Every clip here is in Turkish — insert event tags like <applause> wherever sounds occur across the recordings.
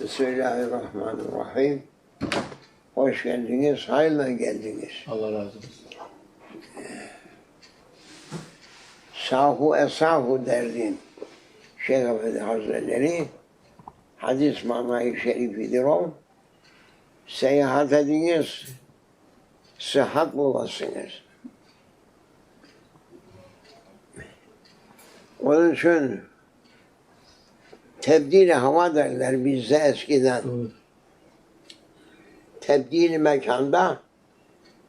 Bismillahirrahmanirrahim. Hoş geldiniz, hayırla geldiniz. Allah razı olsun. Sahu esahu derdin. Şeyh Efendi Hazretleri hadis manayı şerifidir o. Seyahat ediniz, sıhhat bulasınız. Onun için tebdili hava derler bizde eskiden. Doğru. tebdili mekanda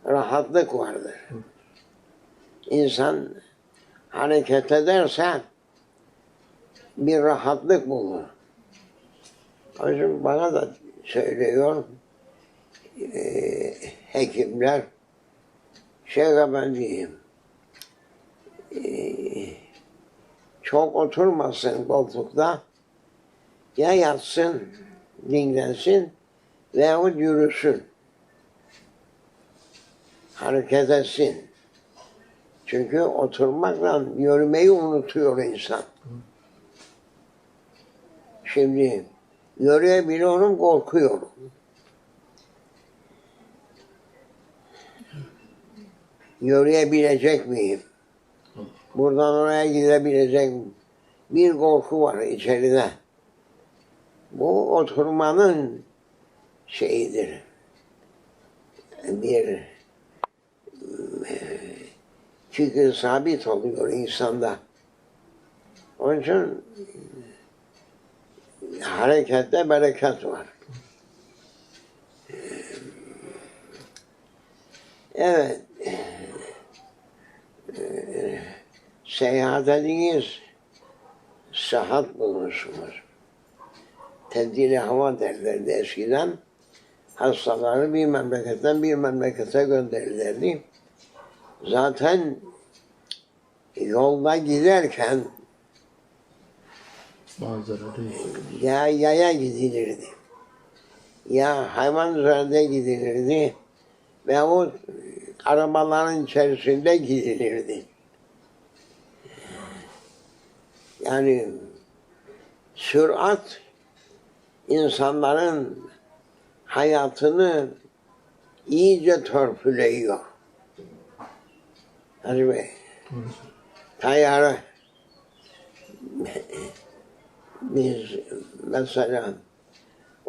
rahatlık vardır. İnsan hareket ederse bir rahatlık bulur. İçin bana da söylüyor eee, hekimler Şeyh Efendi'yim eee, çok oturmasın koltukta ya yatsın dinlensin veyahut yürüsün. Hareket etsin. Çünkü oturmakla yürümeyi unutuyor insan. Şimdi yürüyebiliyorum, korkuyorum. Yürüyebilecek miyim? Buradan oraya gidebilecek miyim? Bir korku var içeride. Bu oturmanın şeyidir. Bir e, fikir sabit oluyor insanda. Onun için harekette bereket var. Evet. Ee, Seyahat ediniz, sıhhat bulursunuz. Tedbiri hava derlerdi eskiden. Hastaları bir memleketten bir memlekete gönderirlerdi. Zaten yolda giderken ya yaya gidilirdi. Ya hayvan üzerinde gidilirdi. Veyahut arabaların içerisinde gidilirdi. Yani sürat insanların hayatını iyice törpüleyiyor. Hacı Bey, tayyare biz mesela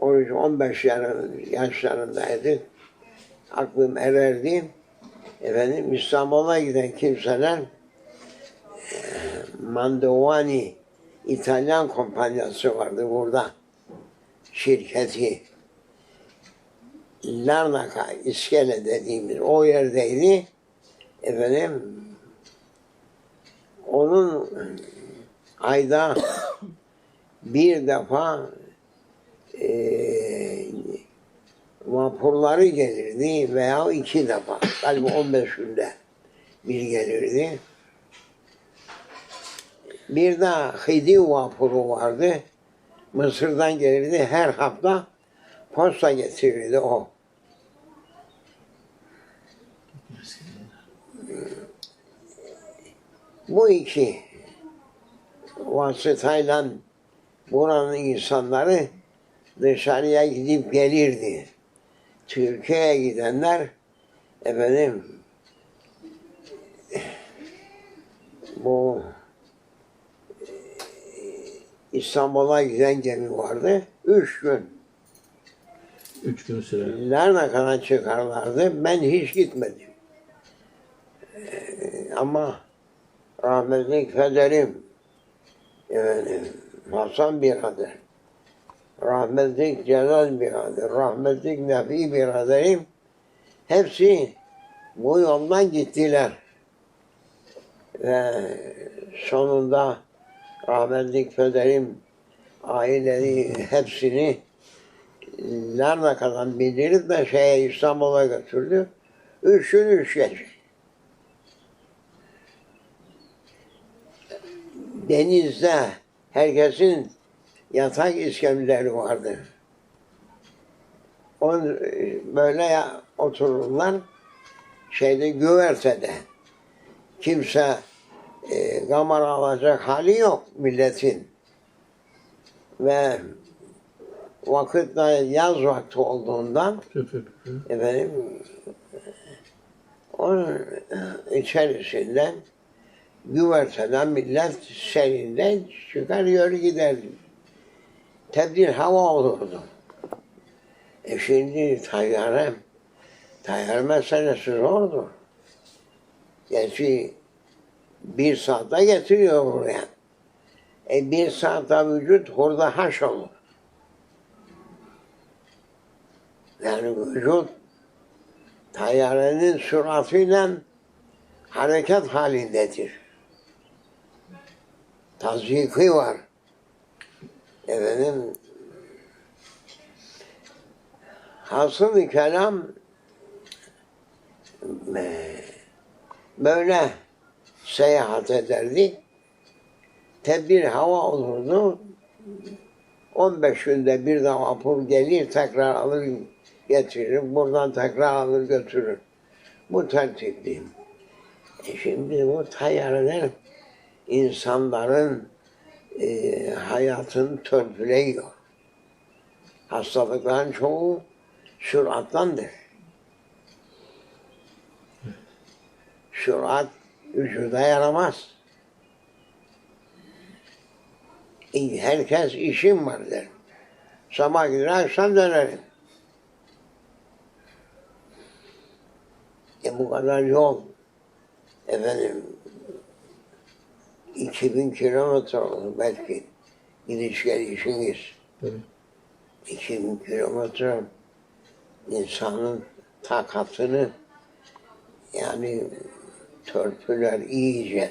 13-15 yarı- yaşlarındaydık. Aklım ererdi. Efendim İstanbul'a giden kimseler eee, Mandovani İtalyan kompanyası vardı burada. Şirketi. Larnaka iskele dediğimiz o yerdeydi. Efendim onun ayda bir defa eee vapurları gelirdi veya iki defa. Galiba 15 günde bir gelirdi. Bir de Hidi vapuru vardı. Mısır'dan gelirdi. Her hafta posta getirirdi o. Bu iki vasıtayla buranın insanları dışarıya gidip gelirdi. Türkiye'ye gidenler efendim bu İstanbul'a giden gemi vardı. Üç gün Üç gün sürer. Larnaka'dan çıkarlardı. Ben hiç gitmedim. Ee, ama rahmetli pederim efendim, Hasan birader, rahmetli Celal birader, rahmetli Nefi biraderim hepsi bu yoldan gittiler. Ve sonunda rahmetli pederim aileleri hepsini Larnaka'dan bindirip de şeye İstanbul'a götürdü. Üç gün üç gece. Denizde herkesin yatak iskemleleri vardı. On, böyle ya, otururlar şeyde güvertede. Kimse e, kamera alacak hali yok milletin. Ve vakit yaz vakti olduğundan efendim onun içerisinde güverteden millet serinden çıkar yürü gider. Tebdil hava olurdu. E şimdi tayyare, tayyare meselesi zordur. Gerçi bir saatte getiriyor buraya. E bir saatte vücut hurda haş olur. Yani vücut tayyarenin süratiyle hareket halindedir. Tazyiki var. Efendim hasıl kelam e, böyle seyahat ederdi. Tedbir hava olurdu. 15 günde bir de vapur gelir tekrar alır getirir. Buradan tekrar alır götürür. Bu tertipli. E şimdi bu tayyareler insanların e, hayatını törpüleyiyor. Hastalıkların çoğu sürattandır. Sürat vücuda yaramaz. Herkes işim var der. Sabah gider akşam dönerim. E bu kadar yol efendim 2000 kilometre olur belki gidiş gelişiniz. Tabii. 2000 kilometre insanın takatını yani törpüler iyice.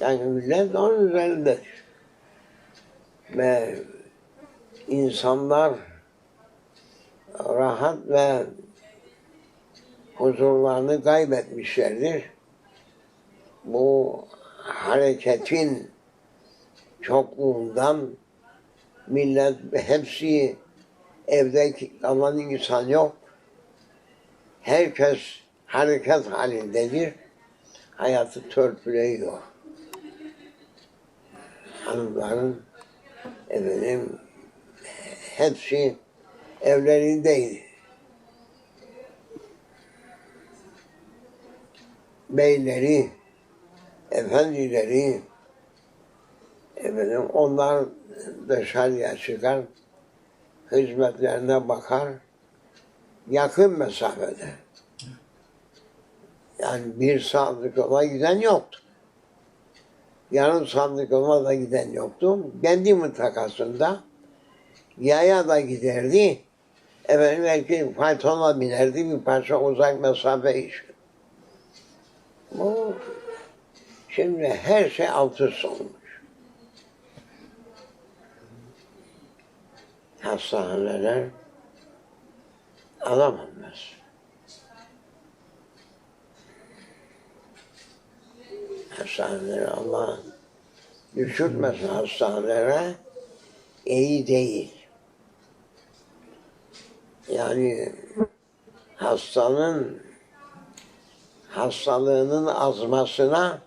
Yani millet onun üzerinde. Ve insanlar rahat ve huzurlarını kaybetmişlerdir. Bu hareketin çokluğundan millet hepsi evde kalan insan yok. Herkes hareket halindedir. Hayatı törpüleyiyor. Hanımların efendim hepsi evlerindeydi. Beyleri, efendileri, efendim onlar dışarıya çıkar, hizmetlerine bakar, yakın mesafede. Yani bir yola giden yoktu. Yarım yola da giden yoktu. Kendi mıntakasında yaya da giderdi. Efendim belki faytona binerdi bir parça uzak mesafe iş. Bu şimdi her şey alt üst olmuş. Hastaneler alamamaz. Hastaneleri Allah düşürmesin hastanelere iyi değil. Yani hastanın hastalığının azmasına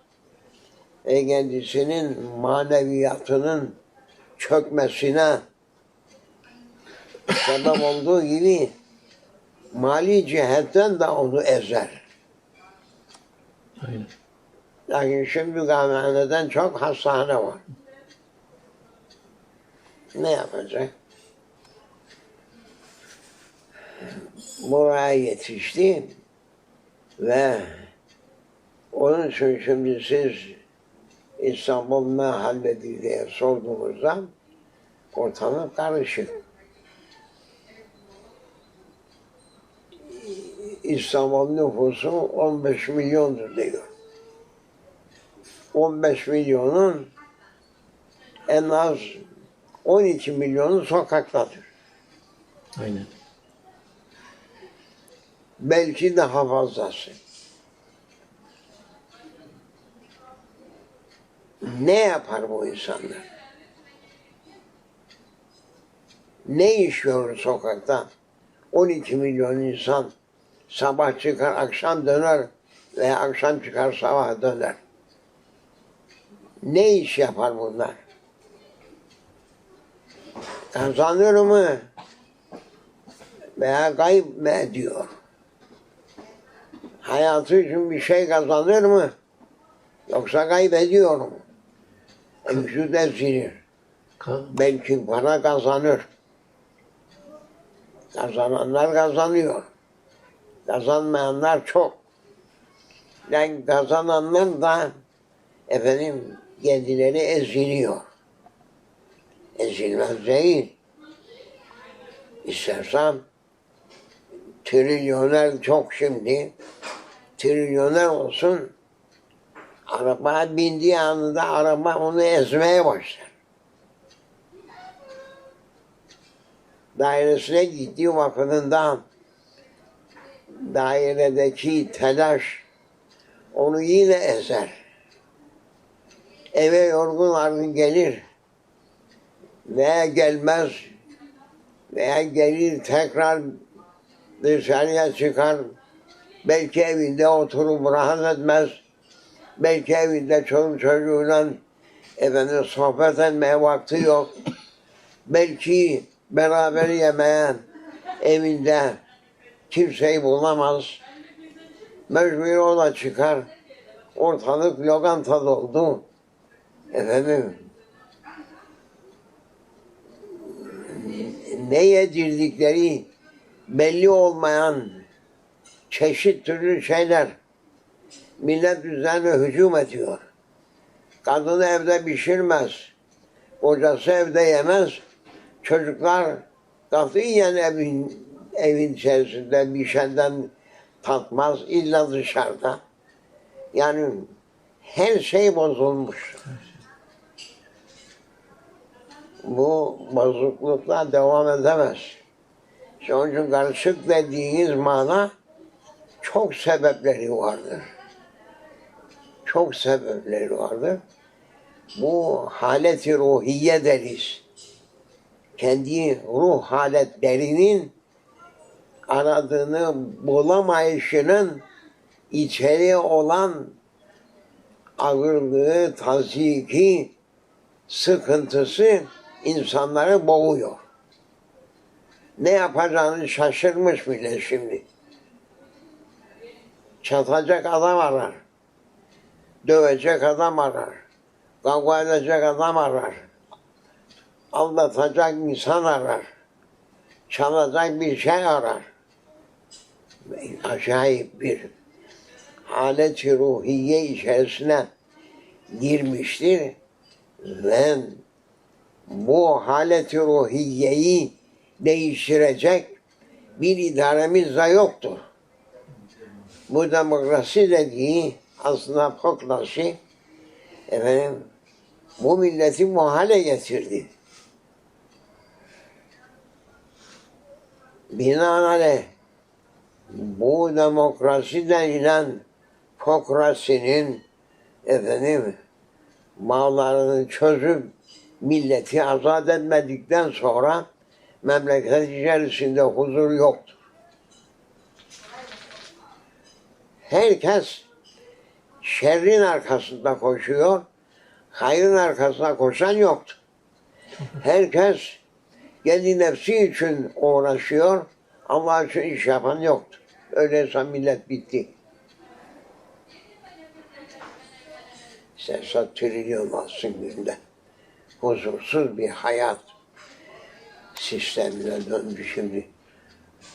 ve kendisinin maneviyatının çökmesine sebep olduğu gibi mali cihetten de onu ezer. Aynen. Lakin şimdi kahvehaneden çok hastane var. Ne yapacak? Buraya yetişti ve onun için şimdi siz İstanbul ne halledildi diye sorduğunuzda ortalık karışık. İstanbul nüfusu 15 milyondur diyor. 15 milyonun en az 12 milyonu sokaktadır. Aynen. Belki daha fazlası. Ne yapar bu insanlar? Ne iş görür sokakta? 12 milyon insan sabah çıkar, akşam döner veya akşam çıkar, sabah döner. Ne iş yapar bunlar? Kazanır mı? Veya kayıp mı ediyor? Hayatı için bir şey kazanır mı? Yoksa kaybediyor mu? Vücut ezilir. Belki para kazanır. Kazananlar kazanıyor. Kazanmayanlar çok. Yani kazananlar da efendim kendileri eziliyor. Ezilmez değil. İstersem trilyoner çok şimdi trilyoner olsun arabaya bindiği anda araba onu ezmeye başlar. Dairesine gittiği vakitinde dairedeki telaş onu yine ezer. Eve yorgun argın gelir veya gelmez veya gelir tekrar dışarıya çıkar. Belki evinde oturup rahat etmez. Belki evinde çoluk çocuğuyla efendim sohbet etmeye vakti yok. Belki beraber yemeyen evinde kimseyi bulamaz. Mecbur o da çıkar. Ortalık lokanta doldu. Efendim ne yedirdikleri belli olmayan çeşit türlü şeyler millet üzerine hücum ediyor. Kadını evde pişirmez. Kocası evde yemez. Çocuklar katiyen evin, evin içerisinde bir şeyden tatmaz. illa dışarıda. Yani her şey bozulmuş. Bu bozuklukla devam edemez. İşte onun için karışık dediğiniz mana çok sebepleri vardır. Çok sebepleri vardır. Bu haleti ruhiye deriz. Kendi ruh haletlerinin aradığını bulamayışının içeri olan ağırlığı, taziki, sıkıntısı insanları boğuyor. Ne yapacağını şaşırmış bile şimdi. Çatacak adam arar. Dövecek adam arar. Kavga edecek adam arar. Aldatacak insan arar. Çalacak bir şey arar. Acayip bir halet-i ruhiye içerisine girmiştir ve bu halet-i ruhiyeyi değiştirecek bir idaremiz de yoktur. Bu demokrasi dediği aslında pokrasi efendim bu milleti bu hale getirdi. Binaenaleyh bu demokrasi denilen pokrasinin efendim bağlarını çözüp milleti azat etmedikten sonra memleket içerisinde huzur yoktur. Herkes şerrin arkasında koşuyor, hayrın arkasında koşan yoktur. Herkes kendi nefsi için uğraşıyor, Allah için iş yapan yoktur. Öyleyse millet bitti. İsterse trilyon alsın günde. Huzursuz bir hayat sistemine döndü şimdi.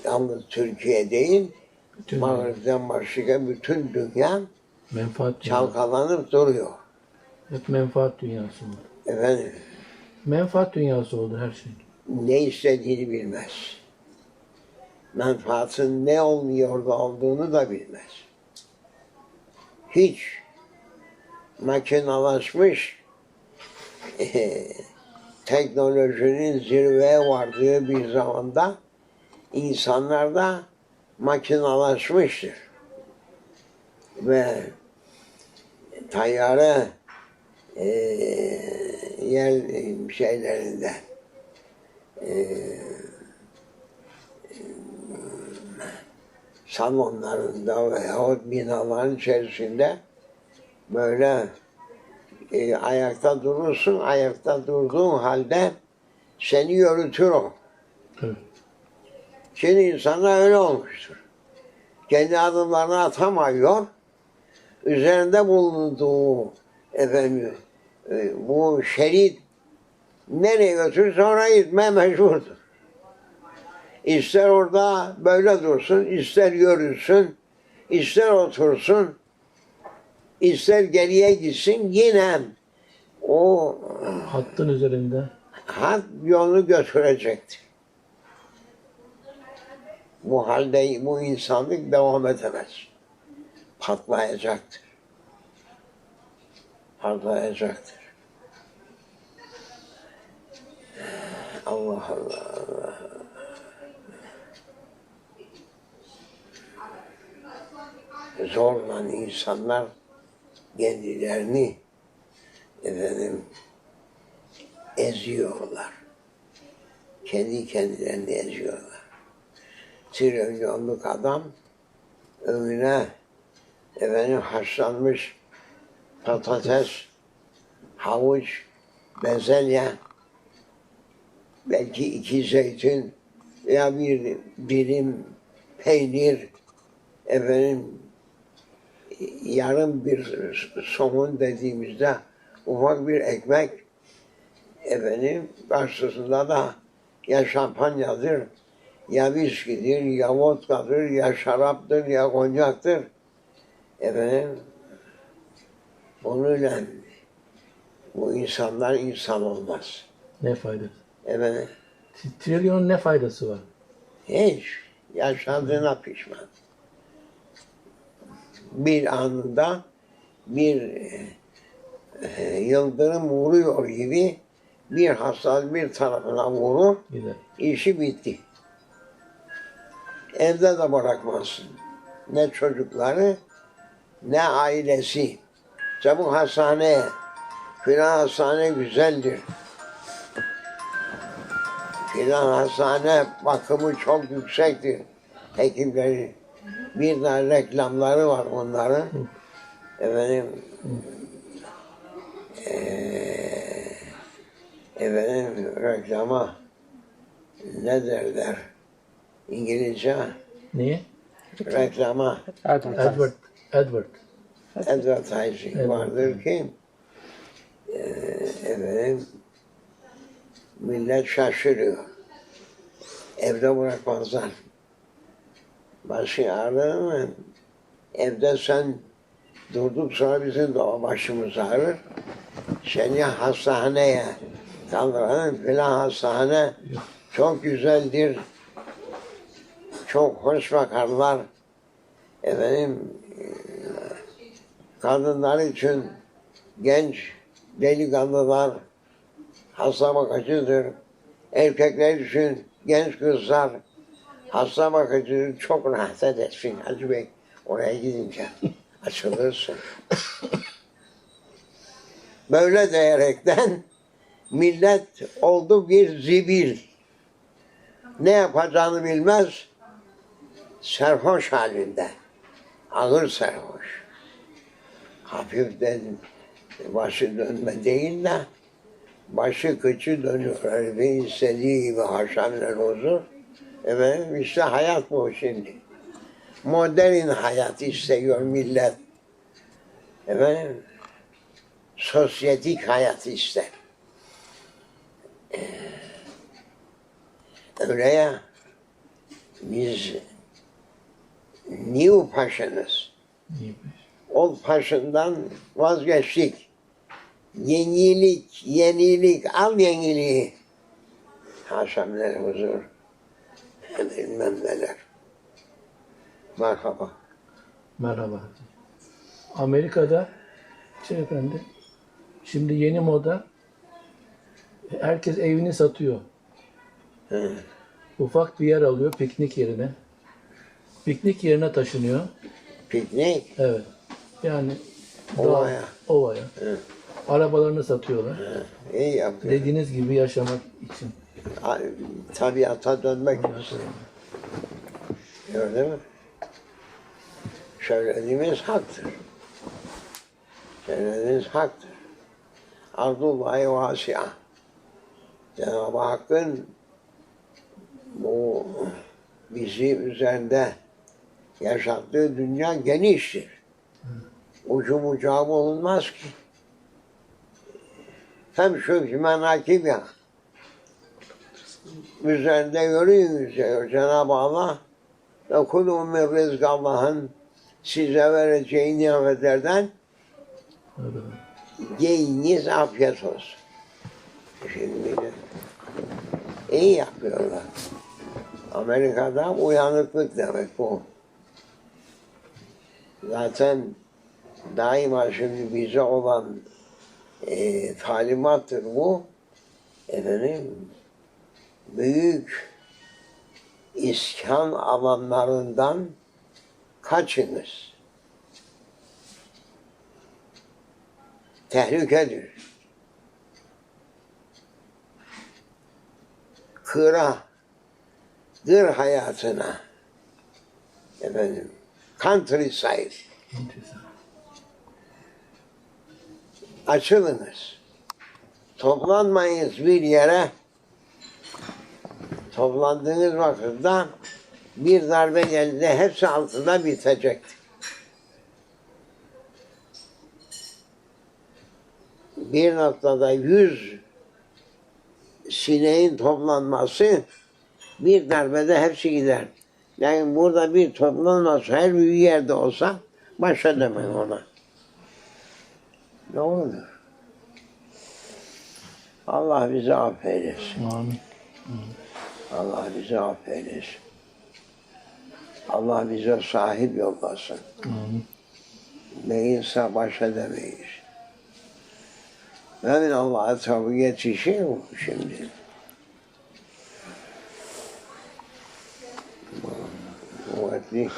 Yalnız Türkiye değil, Bütün Mağrib'den başka bütün dünya menfaat çalkalanıp duruyor. Hep menfaat dünyası oldu. Efendim, Menfaat dünyası oldu her şey. ne istediğini bilmez. Menfaatın ne oluyor da olduğunu da bilmez. Hiç makinalaşmış teknolojinin zirveye vardığı bir zamanda insanlar da makinalaşmıştır. Ve tayyare e, yer şeylerinde e, salonlarında veyahut binaların içerisinde böyle e, ayakta durursun, ayakta durduğun halde Seni yürütür o. Evet. Şimdi insanlar öyle olmuştur. Kendi adımlarını atamıyor. Üzerinde bulunduğu efendim e, bu şerit nereye götürürse oraya gitmeye mecburdur. İster orada böyle dursun, ister yürüsün, ister otursun, ister geriye gitsin yine o Hattın üzerinde. hat yolunu götürecektir. Bu halde bu insanlık devam edemez. Patlayacaktır. Patlayacaktır. Allah Allah Allah. Zorla insanlar kendilerini efendim eziyorlar. Kendi kendilerini eziyorlar. Trilyonluk adam önüne efendim haşlanmış patates, havuç, bezelye, belki iki zeytin ya bir dilim peynir, efendim yarım bir somun dediğimizde ufak bir ekmek efendim karşısında da ya şampanyadır, ya viskidir, ya vodkadır, ya şaraptır, ya konyaktır. Efendim, bununla bu insanlar insan olmaz. Ne faydası? Efendim, Trilyonun ne faydası var? hiç yaşadığına pişman. Bir anında bir e, yıldırım vuruyor gibi bir hastalık bir tarafına vurur, Gider. işi bitti. Evde de bırakmazsın. Ne çocukları ne ailesi. Çabuk hastaneye. Filan hastane güzeldir. Filan hastane bakımı çok yüksektir. Hekimleri. Bir tane reklamları var onların. Efendim eee efendim reklama ne derler? İngilizce Niye? reklama Edward. Edward. advertising Evet. vardır ki eee efendim millet şaşırıyor. Evde bırakmazlar. Başı ağrır mı? Evde sen durduk sonra bizim de o başımız ağrır. Seni hastaneye kaldıralım filan hastane çok güzeldir. Çok hoş bakarlar. Efendim kadınlar için genç delikanlılar hasta bakıcıdır. Erkekler için genç kızlar hasta bakıcıdır. Çok rahat edersin Hacı Bey. Oraya gidince <laughs> açılırsın. Böyle diyerekten millet oldu bir zibil. Ne yapacağını bilmez. Serhoş halinde. Ağır serhoş. Hafif dedim. Başı dönme değil de başı kıçı dönüyor. Herifin istediği gibi haşamlar huzur. Efendim işte hayat bu şimdi. Modern hayat istiyor millet. Efendim sosyetik hayat ister. Ee, Öyle ya biz new. İyi. Old fashion'dan vazgeçtik. Yenilik, yenilik, al yeniliği. Haşamlar huzur. Bilmem neler. Merhaba. Merhaba. Amerika'da şey efendi şimdi yeni moda herkes evini satıyor. Hı. Ufak bir yer alıyor piknik yerine. Piknik yerine taşınıyor. Piknik. Evet. Yani Ovaya. dağ- ovaya. Hı. Arabalarını satıyorlar. İyi yapıyor. Dediğiniz gibi yaşamak için. Tabiata dönmek. Gördün mü? Söylediğimiz haktır. Söylediğimiz haktır. Ardullahi vasi'a. Cenab-ı Hakk'ın bu bizi üzerinde yaşattığı dünya geniştir. Ucu bucağı bulunmaz ki. Hem şu menakib ya. Üzerinde yürüyün diyor Cenab-ı Allah. Ve kulü min rızk Allah'ın size vereceği nimetlerden yiyiniz afiyet olsun. Şimdi iyi yapıyorlar. Amerika'da uyanıklık demek bu. Zaten daima şimdi bize olan e, talimattır bu. Efendim, büyük iskan alanlarından kaçınız. Tehlikedir. Kıra, kır hayatına, efendim, countryside, açılınız. Toplanmayınız bir yere. Toplandığınız vakitte bir darbe geldi, hepsi altında bitecek. Bir noktada yüz sineğin toplanması bir darbede hepsi gider. Yani burada bir toplanması her bir yerde olsa başa demek ona. Ne olur? Allah bizi affeylesin. Amin. Allah bizi affeylesin. Allah bize sahip yollasın. Amin. Değilse baş edemeyiz. Ve Allah'a tabi yetişir şimdi? Kuvvetli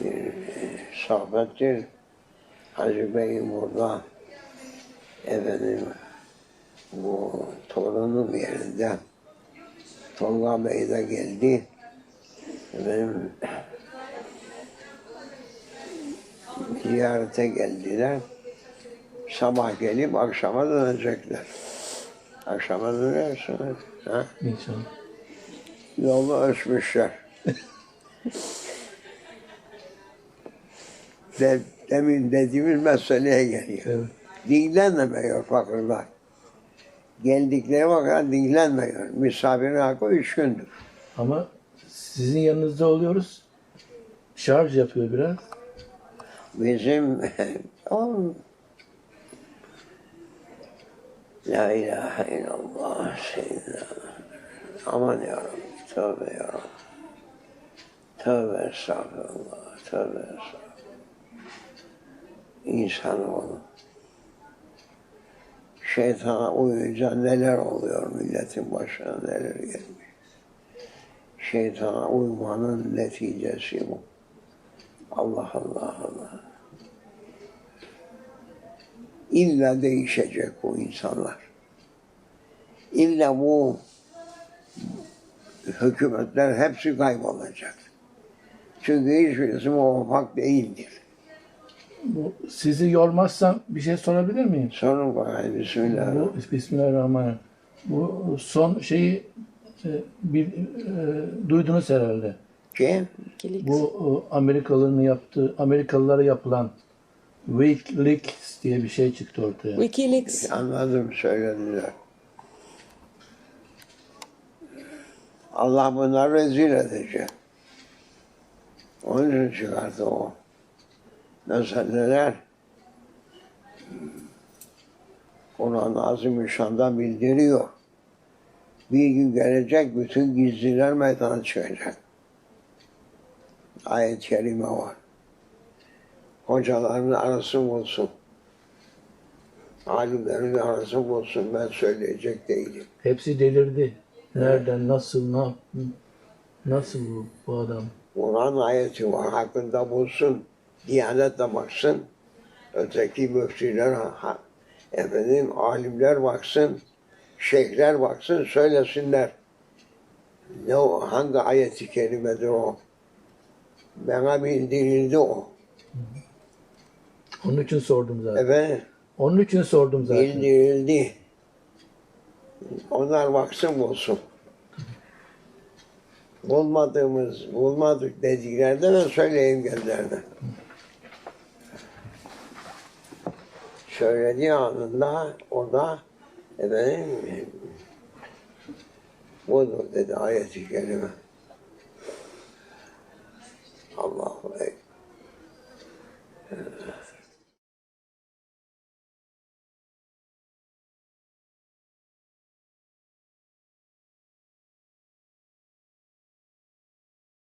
bir e, sohbettir. Hacı Bey'in burada efendim bu torunum yerinde Tolga Bey de geldi. Efendim ziyarete geldiler. Sabah gelip akşama dönecekler. Akşama dönersiniz. Ha? İnşallah. Yolu ölçmüşler. <laughs> De, demin dediğimiz meseleye geliyor. Evet. Dinlenmiyor fakirler. Geldikleri vakit dinlenmiyor. Misafirin hakkı üç gündür. Ama sizin yanınızda oluyoruz. Şarj yapıyor biraz. Bizim <laughs> o La ilahe illallah seyyidina Aman ya Rabbi, tövbe ya Rabbi. Tövbe estağfurullah, tövbe estağfurullah. İnsanoğlu. Şeytana uyunca neler oluyor milletin başına neler gelmiş. Şeytana uymanın neticesi bu. Allah Allah Allah. İlla değişecek bu insanlar. İlla bu hükümetler hepsi kaybolacak. Çünkü hiçbirisi muvaffak değildir. Bu, sizi yormazsam bir şey sorabilir miyim? Sorun bakayım Bismillah. Bu, Bismillahirrahmanirrahim. Bu son şeyi e, bir e, duydunuz herhalde. Kim? Bu e, Amerikalıların yaptığı, Amerikalılara yapılan WikiLeaks diye bir şey çıktı ortaya. Wikileaks. Anladım söylediler. Allah bunları rezil edecek. Onun için çıkardı o. Meseleler Kur'an-ı Azimüşşan'da bildiriyor. Bir gün gelecek bütün gizliler meydana çıkacak. Ayet-i kerime var. Hocaların arası bulsun. Alimlerin arası bulsun. Ben söyleyecek değilim. Hepsi delirdi. Nereden, nasıl, ne? Nasıl bu, bu adam? Kur'an ayeti var. Hakkında bulsun. Diyanetle baksın. Öteki müftüler, ha- efendim, alimler baksın. Şeyhler baksın, söylesinler. Ne o, hangi ayeti kerimedir o? Bana bildirildi o. Onun için sordum zaten. Efendim, Onun için sordum zaten. bildirildi. Onlar baksın bulsun. Bulmadığımız, bulmadık dediklerde ben söyleyeyim gözlerine. Söylediği anında o da efendim budur dedi ayet-i kerime. Allahu Ekber.